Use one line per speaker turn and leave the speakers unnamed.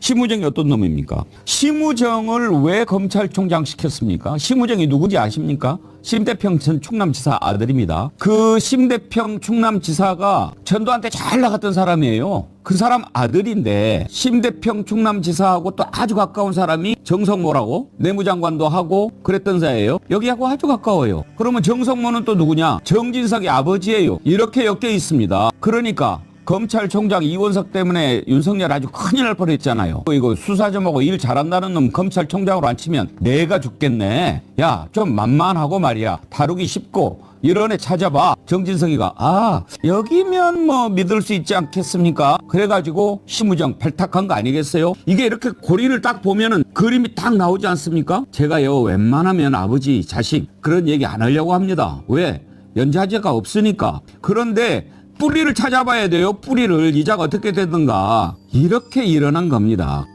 심우정이 어떤 놈입니까? 심우정을 왜 검찰총장 시켰습니까? 심우정이 누구지 아십니까? 심대평 전 충남지사 아들입니다. 그 심대평 충남지사가 전두한테 잘 나갔던 사람이에요. 그 사람 아들인데 심대평 충남지사하고 또 아주 가까운 사람이 정성모라고 내무장관도 하고 그랬던 사이예요. 여기하고 아주 가까워요. 그러면 정성모는 또 누구냐? 정진석의 아버지예요. 이렇게 엮여 있습니다. 그러니까 검찰총장 이원석 때문에 윤석열 아주 큰일 날 뻔했잖아요. 이거 수사 좀 하고 일 잘한다는 놈 검찰총장으로 앉히면 내가 죽겠네. 야, 좀 만만하고 말이야. 다루기 쉽고 이런 애 찾아봐. 정진석이가 아 여기면 뭐 믿을 수 있지 않겠습니까? 그래가지고 심우정 발탁한 거 아니겠어요? 이게 이렇게 고리를 딱 보면은 그림이 딱 나오지 않습니까? 제가요 웬만하면 아버지 자식 그런 얘기 안 하려고 합니다. 왜? 연좌제가 없으니까. 그런데 뿌리를 찾아봐야 돼요. 뿌리를 이자가 어떻게 되든가. 이렇게 일어난 겁니다.